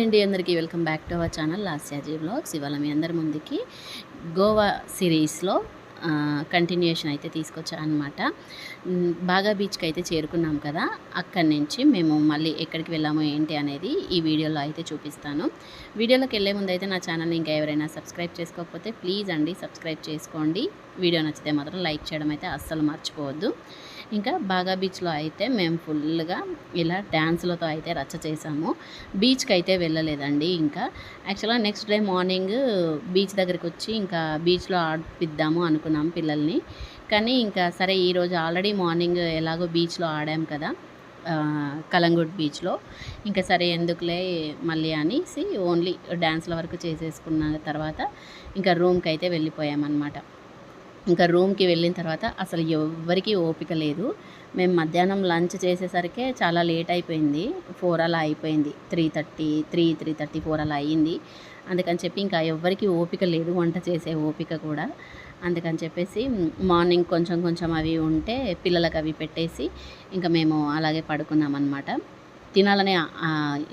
Hi అండి అందరికీ welcome back to our channel Lasyaji vlogs ఇవాళ మీ అందరి ముందుకి గోవా సిరీస్లో కంటిన్యూషన్ అయితే తీసుకొచ్చాను అనమాట బాగా బీచ్కి అయితే చేరుకున్నాం కదా అక్కడి నుంచి మేము మళ్ళీ ఎక్కడికి వెళ్ళాము ఏంటి అనేది ఈ వీడియోలో అయితే చూపిస్తాను. వీడియోలోకి వెళ్ళే ముందు అయితే నా ఛానల్ని ఇంకా ఎవరైనా సబ్స్క్రైబ్ చేసుకోకపోతే ప్లీజ్ అండి సబ్స్క్రైబ్ చేసుకోండి. వీడియో నచ్చితే మాత్రం లైక్ చేయడం అయితే అస్సలు మర్చిపోవద్దు. ఇంకా బాగా బీచ్లో అయితే మేము ఫుల్గా ఇలా డ్యాన్స్లతో అయితే రచ్చ చేసాము. బీచ్కి అయితే వెళ్ళలేదండి ఇంకా. యాక్చువల్గా నెక్స్ట్ డే మార్నింగ్ బీచ్ దగ్గరికి వచ్చి ఇంకా బీచ్లో ఆడిపిద్దాము అనుకున్నాం పిల్లల్ని. కానీ ఇంకా సరే ఈరోజు ఆల్రెడీ మార్నింగ్ ఎలాగో బీచ్లో ఆడాం కదా ఆ, కలంగుట్ బీచ్లో. ఇంకా సరే ఎందుకులే మళ్ళీ అనేసి ఓన్లీ డ్యాన్స్ల వరకు చేసేసుకున్న తర్వాత ఇంకా రూమ్కి అయితే వెళ్ళిపోయామన్నమాట. ఇంకా రూమ్కి వెళ్ళిన తర్వాత అసలు ఎవ్వరికీ ఓపిక లేదు. మేము మధ్యాహ్నం లంచ్ చేసేసరికి చాలా లేట్ అయిపోయింది. ఫోర్ అలా అయిపోయింది. Three thirty three three thirty four అలా అయ్యింది అందుకని చెప్పి ఇంకా ఎవ్వరికీ ఓపిక లేదు వంట చేసే ఓపిక కూడా. అందుకని చెప్పేసి మార్నింగ్ కొంచెం కొంచెం అవి ఉంటే పిల్లలకు అవి పెట్టేసి ఇంకా మేము అలాగే పడుకున్నాం అనమాట తినాలనే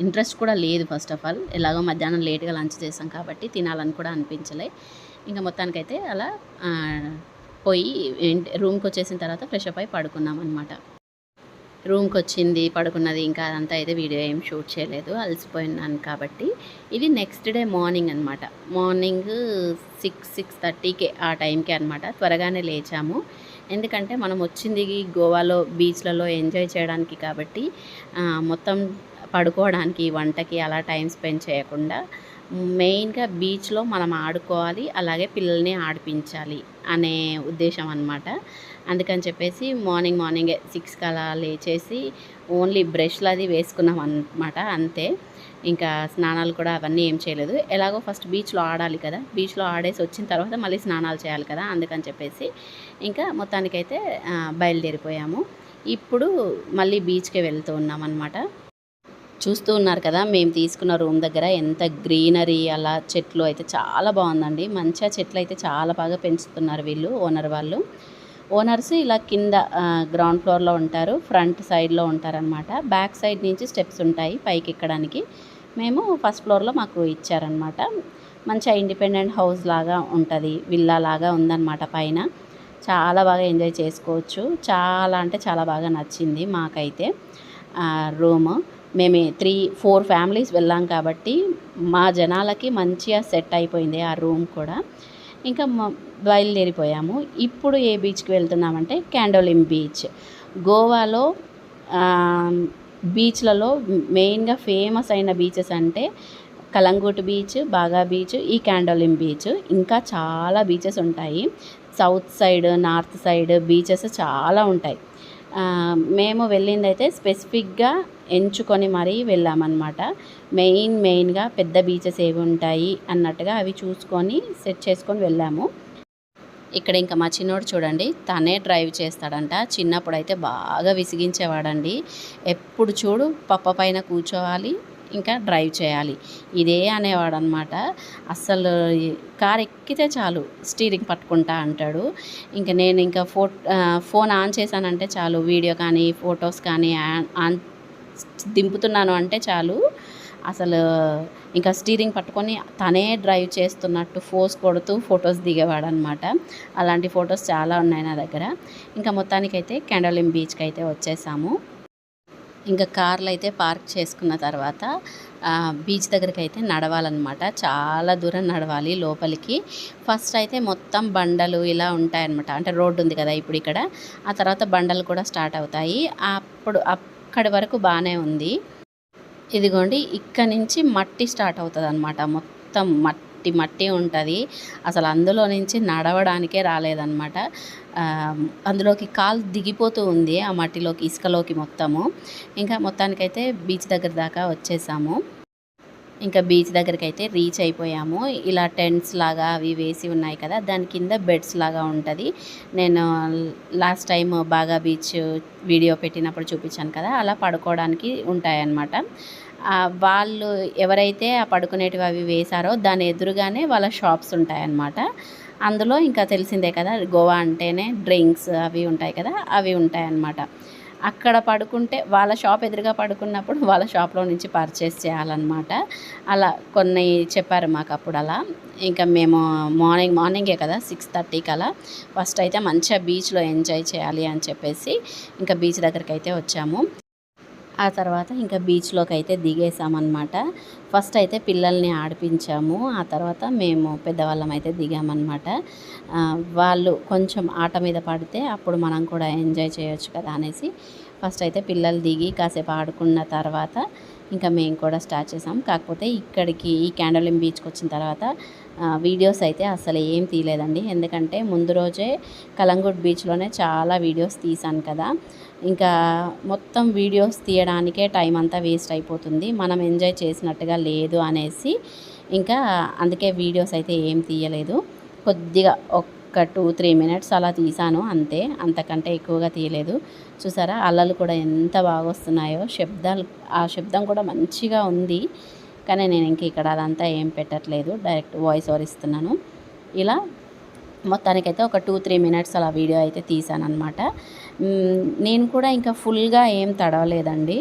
ఇంట్రెస్ట్ కూడా లేదు ఫస్ట్ ఆఫ్ ఆల్. ఎలాగో మధ్యాహ్నం లేట్గా లంచ్ చేసాం కాబట్టి తినాలని కూడా అనిపించలే. ఇంకా మొత్తానికైతే అలా పోయి రూమ్కి వచ్చేసిన తర్వాత ఫ్రెష్ అప్ అయి పడుకున్నాం అనమాట రూమ్కి వచ్చింది పడుకున్నది ఇంకా అదంతా అయితే వీడియో ఏం షూట్ చేయలేదు అలసిపోయినాను కాబట్టి. ఇది నెక్స్ట్ డే మార్నింగ్ అనమాట మార్నింగ్ సిక్స్ సిక్స్ థర్టీకే ఆ టైంకి అనమాట త్వరగానే లేచాము. ఎందుకంటే మనం వచ్చింది గోవాలో బీచ్లలో ఎంజాయ్ చేయడానికి కాబట్టి మొత్తం పడుకోవడానికి వంటకి అలా టైం స్పెండ్ చేయకుండా మెయిన్గా బీచ్లో మనం ఆడుకోవాలి అలాగే పిల్లల్ని ఆడిపించాలి అనే ఉద్దేశం అనమాట అందుకని చెప్పేసి మార్నింగ్ మార్నింగ్ సిక్స్కి అలా లేచేసి ఓన్లీ బ్రష్లు అది వేసుకున్నాం అనమాట అంతే. ఇంకా స్నానాలు కూడా అవన్నీ ఏం చేయలేదు. ఎలాగో ఫస్ట్ బీచ్లో ఆడాలి కదా బీచ్లో ఆడేసి వచ్చిన తర్వాత మళ్ళీ స్నానాలు చేయాలి కదా అందుకని చెప్పేసి ఇంకా మొత్తానికైతే బయలుదేరిపోయాము. ఇప్పుడు మళ్ళీ బీచ్కే వెళ్తూ ఉన్నాం అనమాట చూస్తూ ఉన్నారు కదా మేము తీసుకున్న రూమ్ దగ్గర ఎంత గ్రీనరీ అలా చెట్లు అయితే చాలా బాగుందండి. మంచిగా చెట్లు అయితే చాలా బాగా పెంచుతున్నారు వీళ్ళు ఓనర్ వాళ్ళు. ఓనర్స్ ఇలా కింద గ్రౌండ్ ఫ్లోర్లో ఉంటారు ఫ్రంట్ సైడ్లో ఉంటారనమాట బ్యాక్ సైడ్ నుంచి స్టెప్స్ ఉంటాయి పైకి ఎక్కడానికి. మేము ఫస్ట్ ఫ్లోర్లో మాకు ఇచ్చారనమాట మంచిగా ఇండిపెండెంట్ హౌస్ లాగా ఉంటుంది విల్లా లాగా ఉందన్నమాట పైన. చాలా బాగా ఎంజాయ్ చేసుకోవచ్చు. చాలా అంటే చాలా బాగా నచ్చింది మాకైతే రూము. మేము త్రీ ఫోర్ ఫ్యామిలీస్ వెళ్ళాం కాబట్టి మా జనాలకి మంచిగా సెట్ అయిపోయింది ఆ రూమ్ కూడా. ఇంకా బయలుదేరిపోయాము. ఇప్పుడు ఏ బీచ్కి వెళ్తున్నామంటే క్యాండోలిమ్ బీచ్. గోవాలో బీచ్లలో మెయిన్గా ఫేమస్ అయిన బీచెస్ అంటే కలంగూట్ బీచ్ బాగా బీచ్ ఈ క్యాండోలిమ్ బీచ్. ఇంకా చాలా బీచెస్ ఉంటాయి. South side north side beaches చాలా ఉంటాయి. మేము వెళ్ళిందైతే స్పెసిఫిక్గా ఎంచుకొని మరీ వెళ్ళామన్నమాట. మెయిన్ మెయిన్గా పెద్ద బీచెస్ ఏవి ఉంటాయి అన్నట్టుగా అవి చూసుకొని సెట్ చేసుకొని వెళ్ళాము. ఇక్కడ ఇంకా మా చిన్నోడు చూడండి తనే డ్రైవ్ చేస్తాడంట. చిన్నప్పుడు అయితే బాగా విసిగించేవాడండి. ఎప్పుడు చూడు పప్ప పైన కూర్చోవాలి ఇంకా డ్రైవ్ చేయాలి. ఇదే అనేవాడు అనమాట అస్సలు కార్ ఎక్కితే చాలు స్టీరింగ్ పట్టుకుంటా అంటాడు. ఇంకా నేను ఇంకా ఫో ఫోన్ ఆన్ చేశానంటే చాలు వీడియో కానీ ఫొటోస్ కానీ ఆన్- ఆన్ దింపుతున్నాను అంటే చాలు. అసలు ఇంకా స్టీరింగ్ పట్టుకొని తనే డ్రైవ్ చేస్తున్నట్టు ఫోర్స్ కొడుతూ ఫొటోస్ దిగేవాడు అనమాట అలాంటి ఫొటోస్ చాలా ఉన్నాయి నా దగ్గర. ఇంకా మొత్తానికైతే కెండలిం బీచ్కి అయితే వచ్చేసాము. ఇంకా కార్లు అయితే పార్క్ చేసుకున్న తర్వాత బీచ్ దగ్గరికి అయితే నడవాలన్నమాట. చాలా దూరం నడవాలి లోపలికి. ఫస్ట్ అయితే మొత్తం బండలు ఇలా ఉంటాయన్నమాట. అంటే రోడ్డు ఉంది కదా ఇప్పుడు ఇక్కడ. ఆ తర్వాత బండలు కూడా స్టార్ట్ అవుతాయి. అప్పుడు అక్కడి వరకు బాగానే ఉంది. ఇదిగోండి ఇక్కడ నుంచి మట్టి స్టార్ట్ అవుతుంది అనమాట మొత్తం మట్టి మట్టి ఉంటుంది. అసలు అందులో నుంచి నడవడానికే రాలేదన్నమాట. అందులోకి కాలు దిగిపోతూ ఉంది ఆ మట్టిలోకి ఇసుకలోకి మొత్తము. ఇంకా మొత్తానికైతే బీచ్ దగ్గర దాకా వచ్చేసాము. ఇంకా బీచ్ దగ్గరికి అయితే రీచ్ అయిపోయాము. ఇలా టెంట్స్ లాగా అవి వేసి ఉన్నాయి కదా దాని కింద బెడ్స్ లాగా ఉంటుంది. నేను లాస్ట్ టైం బాగా బీచ్ వీడియో పెట్టినప్పుడు చూపించాను కదా అలా పడుకోవడానికి ఉంటాయన్నమాట. వాళ్ళు ఎవరైతే ఆ పడుకునేటివి అవి వేశారో దాని ఎదురుగానే వాళ్ళ షాప్స్ ఉంటాయన్నమాట. అందులో ఇంకా తెలిసిందే కదా గోవా అంటేనే డ్రింక్స్ అవి ఉంటాయి కదా అవి ఉంటాయన్నమాట. అక్కడ పడుకుంటే వాళ్ళ షాప్ ఎదురుగా పడుకున్నప్పుడు వాళ్ళ షాప్లో నుంచి పర్చేస్ చేయాలన్నమాట. అలా కొన్ని చెప్పారు మాకు అప్పుడు అలా. ఇంకా మేము మార్నింగ్ మార్నింగే కదా సిక్స్ థర్టీకి అలా ఫస్ట్ అయితే మంచిగా బీచ్లో ఎంజాయ్ చేయాలి అని చెప్పేసి ఇంకా బీచ్ దగ్గరికి అయితే వచ్చాము. ఆ తర్వాత ఇంకా బీచ్లోకి అయితే దిగేసామన్నమాట. ఫస్ట్ అయితే పిల్లల్ని ఆడిపించాము. ఆ తర్వాత మేము పెద్దవాళ్ళం అయితే దిగామన్నమాట వాళ్ళు కొంచెం ఆట మీద పడితే అప్పుడు మనం కూడా ఎంజాయ్ చేయొచ్చు కదా అనేసి ఫస్ట్ అయితే పిల్లలు దిగి కాసేపు ఆడుకున్న తర్వాత ఇంకా మేము కూడా స్టార్ట్ చేసాం. కాకపోతే ఇక్కడికి ఈ క్యాండలిం బీచ్కి వచ్చిన తర్వాత వీడియోస్ అయితే అసలు ఏం తీయలేదండి. ఎందుకంటే ముందు రోజే కలంగుడ్ బీచ్లోనే చాలా వీడియోస్ తీసాను కదా. ఇంకా మొత్తం వీడియోస్ తీయడానికే టైం అంతా వేస్ట్ అయిపోతుంది. మనం ఎంజాయ్ చేసినట్టుగా లేదు అనేసి ఇంకా అందుకే వీడియోస్ అయితే ఏం తీయలేదు. కొద్దిగా ఒక్క టూ త్రీ మినిట్స్ అలా తీసాను అంతే. అంతకంటే ఎక్కువగా తీయలేదు. చూసారా? అల్లలు కూడా ఎంత బాగా వస్తున్నాయో శబ్దాలు ఆ శబ్దం కూడా మంచిగా ఉంది. కానీ నేను ఇంక ఇక్కడ అదంతా ఏం పెట్టట్లేదు. డైరెక్ట్ వాయిస్ ఓవర్ ఇస్తున్నాను. ఇలా మొత్తానికైతే ఒక టూ త్రీ మినిట్స్ అలా వీడియో అయితే తీసాను అనమాట నేను కూడా ఇంకా ఫుల్గా ఏం తడవలేదండి.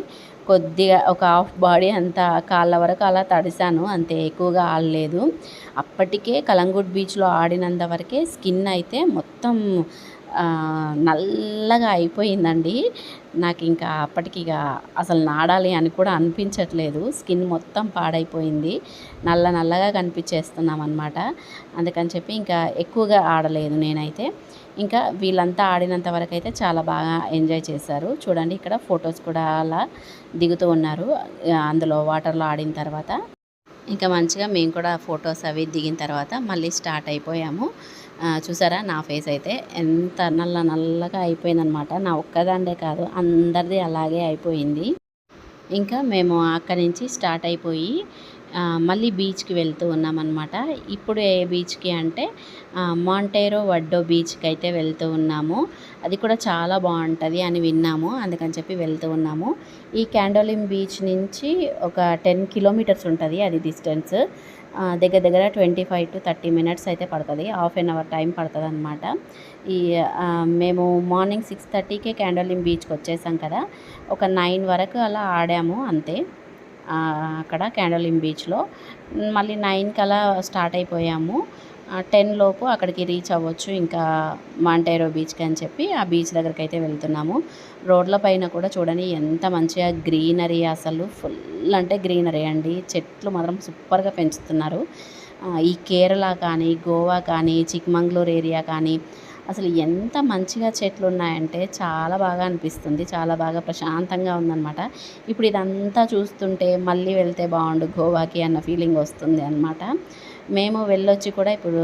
కొద్దిగా ఒక హాఫ్ బాడీ అంతా కాళ్ళ వరకు అలా తడిసాను అంతే ఎక్కువగా ఆడలేదు. అప్పటికే కలంగూట్ బీచ్లో ఆడినంత వరకే స్కిన్ అయితే మొత్తం నల్లగా అయిపోయిందండి. నాకు ఇంకా అప్పటికి ఇక అసలు నాడాలి అని కూడా అనిపించట్లేదు. స్కిన్ మొత్తం పాడైపోయింది. నల్ల నల్లగా కనిపించేస్తున్నాం అనమాట అందుకని చెప్పి ఇంకా ఎక్కువగా ఆడలేదు నేనైతే. ఇంకా వీళ్ళంతా ఆడినంత వరకు అయితే చాలా బాగా ఎంజాయ్ చేశారు. చూడండి ఇక్కడ ఫొటోస్ కూడా అలా దిగుతూ ఉన్నారు. అందులో వాటర్లో ఆడిన తర్వాత. ఇంకా మంచిగా మేము కూడా ఫొటోస్ అవి దిగిన తర్వాత మళ్ళీ స్టార్ట్ అయిపోయాము. చూసారా? నా ఫేస్ అయితే ఎంత నల్ల నల్లగా అయిపోయిందనమాట నా ఒక్కదాండే కాదు అందరిది అలాగే అయిపోయింది. ఇంకా మేము అక్కడి నుంచి స్టార్ట్ అయిపోయి మళ్ళీ బీచ్కి వెళ్తూ ఉన్నామన్నమాట. ఇప్పుడు ఏ బీచ్కి అంటే మాంటేరో వడ్డో బీచ్కి అయితే వెళ్తూ ఉన్నాము. అది కూడా చాలా బాగుంటుంది అని విన్నాము అందుకని చెప్పి వెళ్తూ ఉన్నాము. ఈ క్యాండోలిం బీచ్ నుంచి ఒక టెన్ కిలోమీటర్స్ ఉంటుంది అది డిస్టెన్స్. దగ్గర దగ్గర twenty five to thirty minutes అయితే పడుతుంది హాఫ్ అన్ అవర్ టైం పడుతుంది అనమాట ఈ మేము మార్నింగ్ సిక్స్ థర్టీకే క్యాండోలిం బీచ్కి వచ్చేసాం కదా ఒక నైన్ వరకు అలా ఆడాము అంతే. అక్కడ క్యాండోలిం బీచ్లో. మళ్ళీ నైన్కి అలా స్టార్ట్ అయిపోయాము. టెన్ లోపు అక్కడికి రీచ్ అవ్వచ్చు ఇంకా మాంటైరో బీచ్కి అని చెప్పి ఆ బీచ్ దగ్గరికి అయితే వెళ్తున్నాము. రోడ్ల పైన కూడా చూడండి ఎంత మంచిగా గ్రీనరీ అసలు ఫుల్ అంటే గ్రీనరీ అండి. చెట్లు మాత్రం సూపర్గా పెంచుతున్నారు. ఈ కేరళ కానీ గోవా కానీ చిక్మంగళూరు ఏరియా కానీ అసలు ఎంత మంచిగా చెట్లు ఉన్నాయంటే చాలా బాగా అనిపిస్తుంది. చాలా బాగా ప్రశాంతంగా ఉందన్నమాట. ఇప్పుడు ఇదంతా చూస్తుంటే మళ్ళీ వెళ్తే బాగుండు గోవాకి అన్న ఫీలింగ్ వస్తుంది అనమాట మేము వెళ్ళొచ్చి కూడా ఇప్పుడు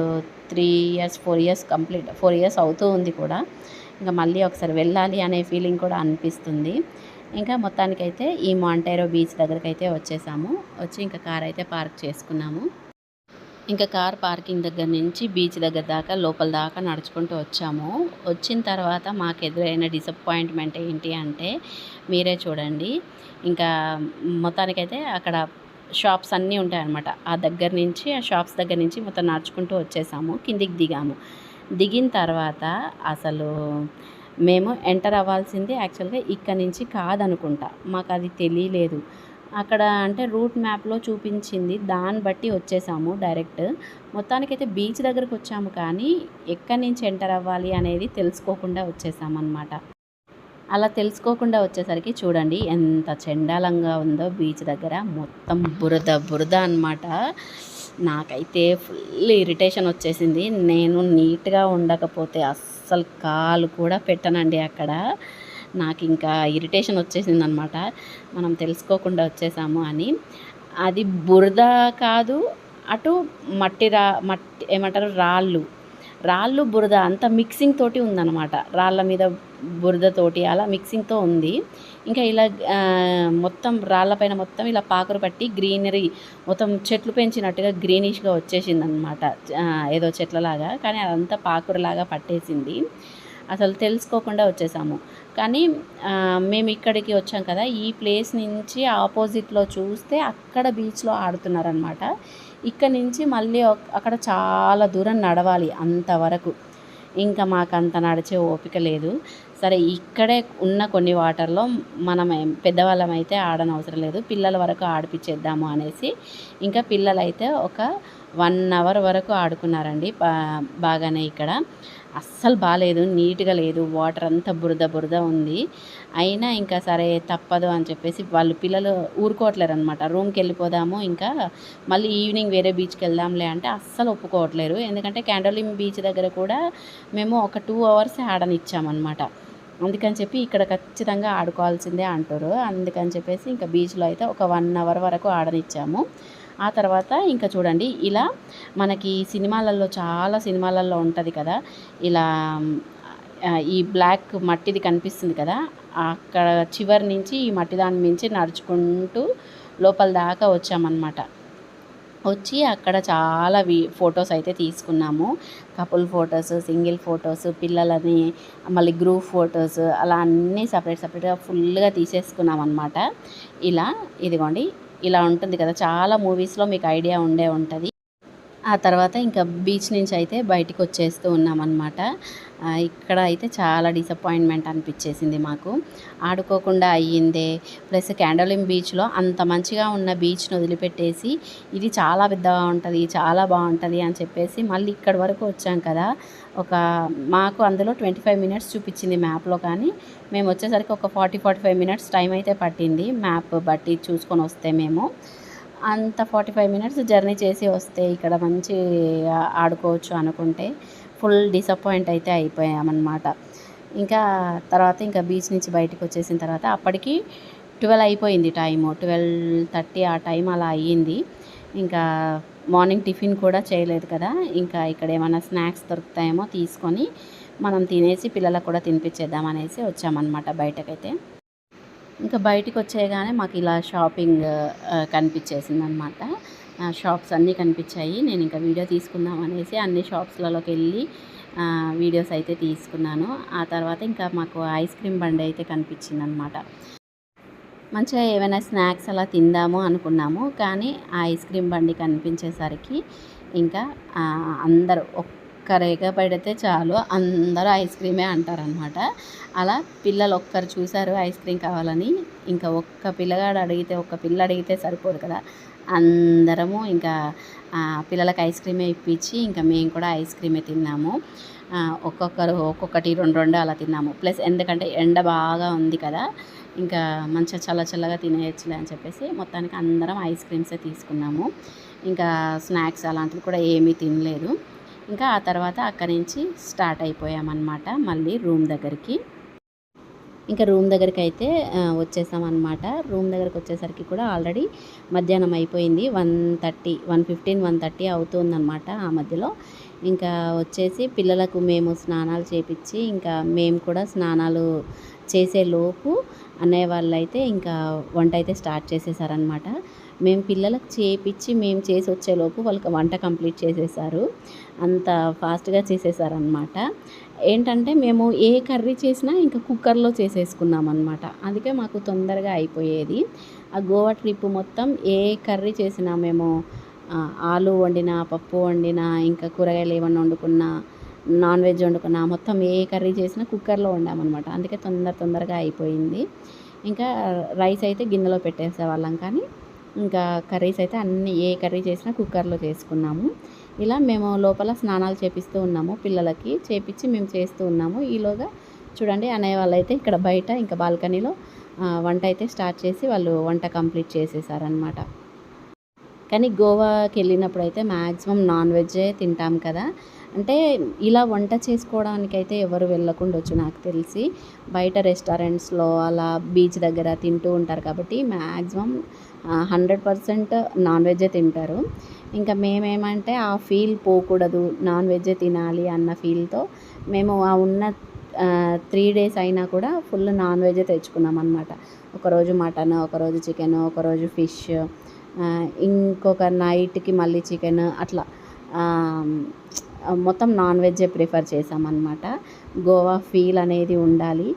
three years four years complete four years అవుతూ ఉంది కూడా. ఇంకా మళ్ళీ ఒకసారి వెళ్ళాలి అనే ఫీలింగ్ కూడా అనిపిస్తుంది. ఇంకా మొత్తానికైతే ఈ మాంటైరో బీచ్ దగ్గరికి అయితే వచ్చేసాము. వచ్చి ఇంకా కార్ అయితే పార్క్ చేసుకున్నాము. ఇంకా కార్ పార్కింగ్ దగ్గర నుంచి బీచ్ దగ్గర దాకా లోపల దాకా నడుచుకుంటూ వచ్చాము. వచ్చిన తర్వాత మాకు ఎదురైన డిసప్పాయింట్మెంట్ ఏంటి అంటే మీరే చూడండి. ఇంకా మొత్తానికైతే అక్కడ షాప్స్ అన్నీ ఉంటాయన్నమాట. ఆ దగ్గర నుంచి ఆ షాప్స్ దగ్గర నుంచి మొత్తం నడుచుకుంటూ వచ్చేసాము. కిందికి దిగాము. దిగిన తర్వాత అసలు మేము ఎంటర్ అవ్వాల్సింది యాక్చువల్గా ఇక్కడ నుంచి కాదనుకుంటా. మాకు అది తెలియలేదు. అక్కడ అంటే రూట్ మ్యాప్లో చూపించింది. దాన్ని బట్టి వచ్చేసాము డైరెక్ట్. మొత్తానికైతే బీచ్ దగ్గరకు వచ్చాము కానీ ఎక్కడి నుంచి ఎంటర్ అవ్వాలి అనేది తెలుసుకోకుండా వచ్చేసామన్నమాట. అలా తెలుసుకోకుండా వచ్చేసరికి చూడండి ఎంత చండాలంగా ఉందో బీచ్ దగ్గర. మొత్తం బురద బురద అన్నమాట. నాకైతే ఫుల్ ఇరిటేషన్ వచ్చేసింది. నేను నీట్గా ఉండకపోతే అస్సలు కాలు కూడా పెట్టనండి అక్కడ. నాకు ఇంకా ఇరిటేషన్ వచ్చేసింది అనమాట మనం తెలుసుకోకుండా వచ్చేసాము అని. అది బురద కాదు అటు మట్టి రా మట్టి ఏమంటారు రాళ్ళు. రాళ్ళు బురద అంతా మిక్సింగ్ తోటి ఉందన్నమాట రాళ్ళ మీద బురదతోటి అలా మిక్సింగ్తో ఉంది. ఇంకా ఇలా మొత్తం రాళ్ళపైన మొత్తం ఇలా పాకరు పట్టి గ్రీనరీ మొత్తం చెట్లు పెంచినట్టుగా గ్రీనిష్గా వచ్చేసింది అనమాట ఏదో చెట్లలాగా. కానీ అదంతా పాకురులాగా పట్టేసింది. అసలు తెలుసుకోకుండా వచ్చేసాము. కానీ మేము ఇక్కడికి వచ్చాం కదా ఈ ప్లేస్ నుంచి ఆపోజిట్లో చూస్తే అక్కడ బీచ్లో ఆడుతున్నారనమాట ఇక్కడ నుంచి మళ్ళీ అక్కడ చాలా దూరం నడవాలి అంతవరకు. ఇంకా మాకు అంత నడిచే ఓపిక లేదు. సరే ఇక్కడే ఉన్న కొన్ని వాటర్లో మనం పెద్దవాళ్ళం అయితే ఆడనవసరం లేదు. పిల్లల వరకు ఆడిపించేద్దాము అనేసి ఇంకా పిల్లలైతే ఒక వన్ అవర్ వరకు ఆడుకున్నారండి బాగానే ఇక్కడ. అస్సలు బాగాలేదు నీట్గా లేదు. వాటర్ అంతా బురద బురద ఉంది. అయినా ఇంకా సరే తప్పదు అని చెప్పేసి వాళ్ళు పిల్లలు ఊరుకోవట్లేరు అనమాట రూమ్కి వెళ్ళిపోదాము ఇంకా మళ్ళీ ఈవినింగ్ వేరే బీచ్కి వెళ్దాంలే అంటే అస్సలు ఒప్పుకోవట్లేరు. ఎందుకంటే క్యాండోలిమ్ బీచ్ దగ్గర కూడా మేము ఒక టూ అవర్స్ ఆడనిచ్చామన్నమాట. అందుకని చెప్పి ఇక్కడ ఖచ్చితంగా ఆడుకోవాల్సిందే అంటారు. అందుకని చెప్పేసి ఇంకా బీచ్లో అయితే ఒక వన్ అవర్ వరకు ఆడనిచ్చాము. ఆ తర్వాత ఇంకా చూడండి ఇలా మనకి సినిమాలలో చాలా సినిమాలలో ఉంటుంది కదా ఇలా ఈ బ్లాక్ మట్టిది కనిపిస్తుంది కదా అక్కడ చివరి నుంచి ఈ మట్టి దాని నుంచి నడుచుకుంటూ లోపల దాకా వచ్చామన్నమాట. వచ్చి అక్కడ చాలా వి ఫొటోస్ అయితే తీసుకున్నాము. కపుల్ ఫొటోస్ సింగిల్ ఫొటోస్ పిల్లలని మళ్ళీ గ్రూప్ ఫొటోస్ అలా అన్నీ సపరేట్ సపరేట్గా ఫుల్గా తీసేసుకున్నాం అనమాట ఇలా ఇదిగోండి ఇలా ఉంటుంది కదా. చాలా మూవీస్లో మీకు ఐడియా ఉండే ఉంటుంది. ఆ తర్వాత ఇంకా బీచ్ నుంచి అయితే బయటికి వచ్చేస్తూ ఉన్నామన్నమాట. ఇక్కడ అయితే చాలా డిసప్పాయింట్మెంట్ అనిపించేసింది మాకు. ఆడుకోకుండా అయ్యిందే ప్లస్ క్యాండోలిం బీచ్లో అంత మంచిగా ఉన్న బీచ్ను వదిలిపెట్టేసి ఇది చాలా పెద్దగా ఉంటుంది చాలా బాగుంటుంది అని చెప్పేసి మళ్ళీ ఇక్కడ వరకు వచ్చాం కదా. ఒక మాకు అందులో ట్వంటీ ఫైవ్ మినిట్స్ చూపించింది మ్యాప్లో కానీ మేము వచ్చేసరికి ఒక forty forty five minutes time అయితే పట్టింది మ్యాప్ బట్టి చూసుకొని వస్తే మేము. అంత ఫార్టీ ఫైవ్ మినిట్స్ జర్నీ చేసి వస్తే ఇక్కడ మంచి ఆడుకోవచ్చు అనుకుంటే ఫుల్ డిసప్పాయింట్ అయితే అయిపోయామన్నమాట. ఇంకా తర్వాత ఇంకా బీచ్ నుంచి బయటకు వచ్చేసిన తర్వాత అప్పటికి ట్వెల్వ్ అయిపోయింది టైము ట్వెల్వ్ థర్టీ ఆ టైం అలా అయ్యింది. ఇంకా మార్నింగ్ టిఫిన్ కూడా చేయలేదు కదా. ఇంకా ఇక్కడ ఏమైనా స్నాక్స్ దొరుకుతాయేమో తీసుకొని మనం తినేసి పిల్లలకు కూడా తినిపించేద్దాం అనేసి వచ్చామన్నమాట బయటకైతే. ఇంకా బయటికి వచ్చేయగానే మాకు ఇలా షాపింగ్ కనిపించేసింది అనమాట షాప్స్ అన్నీ కనిపించాయి. నేను ఇంకా వీడియో తీసుకుందాం అనేసి అన్ని షాప్స్లలోకి వెళ్ళి వీడియోస్ అయితే తీసుకున్నాను. ఆ తర్వాత ఇంకా మాకు ఐస్ క్రీమ్ బండి అయితే కనిపించింది అనమాట మంచిగా ఏమైనా స్నాక్స్ అలా తిందాము అనుకున్నాము. కానీ ఆ ఐస్ క్రీమ్ బండి కనిపించేసరికి ఇంకా అందరూ కర్రీగా పెడితే చాలు. అందరూ ఐస్ క్రీమే అంటారనమాట అలా పిల్లలు ఒక్కరు చూశారు ఐస్ క్రీమ్ కావాలని. ఇంకా ఒక్క పిల్లగాడు అడిగితే ఒక్క పిల్ల అడిగితే సరిపోదు కదా. అందరము ఇంకా పిల్లలకు పిల్లలకి ఐస్ క్రీమే ఇప్పించి ఇంకా మేము కూడా ఐస్ క్రీమే తిన్నాము. ఒక్కొక్కరు ఒక్కొక్కటి రెండు రెండు అలా తిన్నాము. ప్లస్ ఎందుకంటే ఎండ బాగా ఉంది కదా ఇంకా మంచిగా చల్ల చల్లగా తినేయచ్చులే అని చెప్పేసి మొత్తానికి అందరం ఐస్ క్రీమ్సే తీసుకున్నాము. ఇంకా స్నాక్స్ అలాంటివి కూడా ఏమీ తినలేదు. ఇంకా ఆ తర్వాత అక్కడి నుంచి స్టార్ట్ అయిపోయామన్నమాట మళ్ళీ రూమ్ దగ్గరికి. ఇంకా రూమ్ దగ్గరికి అయితే వచ్చేసామన్నమాట. రూమ్ దగ్గరికి వచ్చేసరికి కూడా ఆల్రెడీ మధ్యాహ్నం అయిపోయింది. One thirty one fifteen one thirty అవుతుందన్నమాట ఆ మధ్యలో. ఇంకా వచ్చేసి పిల్లలకు మేము స్నానాలు చేపించి ఇంకా మేము కూడా స్నానాలు చేసే లోపు అన్నయ్య వాళ్ళు అయితే ఇంకా వంట అయితే స్టార్ట్ చేసేసారనమాట మేము పిల్లలకు చేపించి మేము చేసి వచ్చేలోపు వాళ్ళకి వంట కంప్లీట్ చేసేసారు. అంత ఫాస్ట్గా చేసేసారనమాట ఏంటంటే మేము ఏ కర్రీ చేసినా ఇంకా కుక్కర్లో చేసేసుకున్నాం అనమాట అందుకే మాకు తొందరగా అయిపోయేది. ఆ గోవా ట్రిప్ మొత్తం ఏ కర్రీ చేసినా మేము ఆలు వండినా పప్పు వండినా ఇంకా కూరగాయలు ఏమన్నా వండుకున్నా నాన్ వెజ్ వండుకున్నా మొత్తం ఏ కర్రీ చేసినా కుక్కర్లో వండామన్నమాట. అందుకే తొందర తొందరగా అయిపోయింది. ఇంకా రైస్ అయితే గిన్నెలో పెట్టేసేవాళ్ళం కానీ ఇంకా కర్రీస్ అయితే అన్ని ఏ కర్రీ చేసినా కుక్కర్లో చేసుకున్నాము. ఇలా మేము లోపల స్నానాలు చేపిస్తూ ఉన్నాము పిల్లలకి చేపించి మేము చేస్తూ ఉన్నాము. ఈలోగా చూడండి అనే వాళ్ళైతే ఇక్కడ బయట ఇంకా బాల్కనీలో వంట అయితే స్టార్ట్ చేసి వాళ్ళు వంట కంప్లీట్ చేసేసారనమాట కానీ గోవాకి వెళ్ళినప్పుడు అయితే మ్యాక్సిమం నాన్ వెజ్జే తింటాం కదా. అంటే ఇలా వంట చేసుకోవడానికి అయితే ఎవరు వెళ్ళకుండొచ్చు నాకు తెలిసి. బయట రెస్టారెంట్స్లో అలా బీచ్ దగ్గర తింటూ ఉంటారు కాబట్టి మ్యాక్సిమం హండ్రెడ్ పర్సెంట్ నాన్ వెజ్జే తింటారు. ఇంకా మేమేమంటే ఆ ఫీల్ పోకూడదు నాన్ వెజ్జే తినాలి అన్న ఫీల్తో మేము ఆ ఉన్న త్రీ డేస్ అయినా కూడా ఫుల్ నాన్ వెజ్ తెచ్చుకున్నాం అనమాట ఒకరోజు మటన్ ఒకరోజు చికెన్ ఒకరోజు ఫిష్ ఇంకొక నైట్కి మళ్ళీ చికెన్ అట్లా. మొత్తం నాన్ వెజ్జే ప్రిఫర్ చేసామన్నమాట గోవా ఫీల్ అనేది ఉండాలి.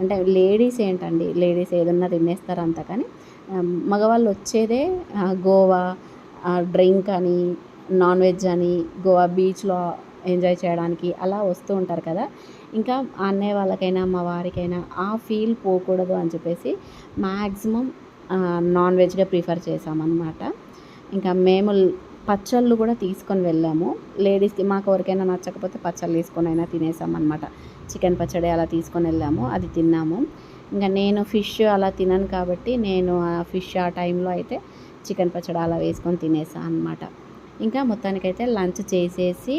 అంటే లేడీస్ ఏంటండి లేడీస్ ఏదన్నా తినేస్తారు అంత కానీ మగవాళ్ళు వచ్చేదే గోవా డ్రింక్ అని నాన్ వెజ్ అని గోవా బీచ్లో ఎంజాయ్ చేయడానికి అలా వస్తూ ఉంటారు కదా. ఇంకా అన్నయ్య వాళ్ళకైనా మా వారికైనా ఆ ఫీల్ పోకూడదు అని చెప్పేసి మ్యాక్సిమం నాన్ వెజ్గా ప్రిఫర్ చేసామన్నమాట ఇంకా మేము పచ్చళ్ళు కూడా తీసుకొని వెళ్ళాము. లేడీస్కి మాకు ఎవరికైనా నచ్చకపోతే పచ్చళ్ళు తీసుకొని అయినా తినేసామన్నమాట. చికెన్ పచ్చడి అలా తీసుకొని వెళ్ళాము అది తిన్నాము. ఇంకా నేను ఫిష్ అలా తినను కాబట్టి నేను ఆ ఫిష్ ఆ టైంలో అయితే చికెన్ పచ్చడి అలా వేసుకొని తినేసాను అనమాట ఇంకా మొత్తానికైతే లంచ్ చేసేసి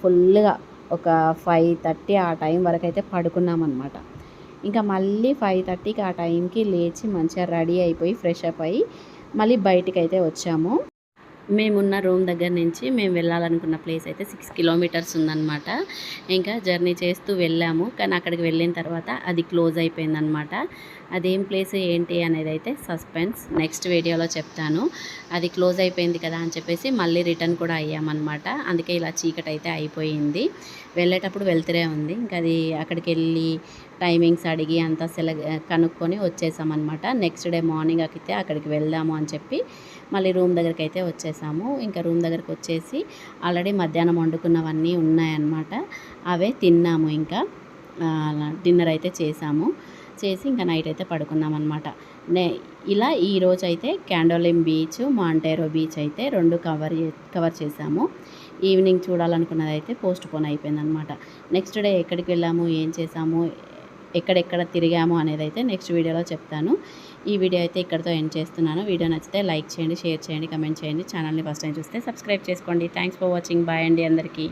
ఫుల్గా ఒక ఫైవ్ థర్టీ ఆ టైం వరకు అయితే పడుకున్నామన్నమాట. ఇంకా మళ్ళీ ఫైవ్ థర్టీకి ఆ టైంకి లేచి మంచిగా రెడీ అయిపోయి ఫ్రెష్ అప్ అయ్యి మళ్ళీ బయటికి అయితే వచ్చాము. మేమున్న రూమ్ దగ్గర నుంచి మేము వెళ్ళాలనుకున్న ప్లేస్ అయితే సిక్స్ కిలోమీటర్స్ ఉందన్నమాట. ఇంకా జర్నీ చేస్తూ వెళ్ళాము. కానీ అక్కడికి వెళ్ళిన తర్వాత అది క్లోజ్ అయిపోయిందనమాట అదేం ప్లేస్ ఏంటి అనేది అయితే సస్పెన్స్. నెక్స్ట్ వీడియోలో చెప్తాను. అది క్లోజ్ అయిపోయింది కదా అని చెప్పేసి మళ్ళీ రిటర్న్ కూడా అయ్యామన్నమాట. అందుకే ఇలా చీకటి అయితే అయిపోయింది. వెళ్ళేటప్పుడు వెళ్తూనే ఉంది. ఇంకా అది అక్కడికి వెళ్ళి టైమింగ్స్ అడిగి అంతా సెల కనుక్కొని వచ్చేసామన్నమాట. నెక్స్ట్ డే మార్నింగ్ అయితే అక్కడికి వెళ్దాము అని చెప్పి మళ్ళీ రూమ్ దగ్గరికి అయితే వచ్చేసాము. ఇంకా రూమ్ దగ్గరికి వచ్చేసి ఆల్రెడీ మధ్యాహ్నం వండుకున్నవన్నీ ఉన్నాయన్నమాట. అవే తిన్నాము ఇంకా. డిన్నర్ అయితే చేసాము. చేసి ఇంకా నైట్ అయితే పడుకున్నాం అనమాట నే ఇలా ఈరోజు అయితే క్యాండోలిమ్ బీచ్ మాంటేరో బీచ్ అయితే రెండు కవర్ కవర్ చేసాము. ఈవినింగ్ చూడాలనుకున్నది అయితే పోస్ట్ పోన్ అయిపోయిందనమాట నెక్స్ట్ డే ఎక్కడికి వెళ్ళాము ఏం చేసాము ఎక్కడెక్కడ తిరిగాము అనేది అయితే నెక్స్ట్ వీడియోలో చెప్తాను. ఈ వీడియో అయితే ఇక్కడితో ఎండ్ చేస్తున్నాను. వీడియో నచ్చితే లైక్ చేయండి షేర్ చేయండి కమెంట్ చేయండి. ఛానల్ని ఫస్ట్ టైం చూస్తే సబ్స్క్రైబ్ చేసుకోండి. Thanks for watching. బాయ్ అండి అందరికీ.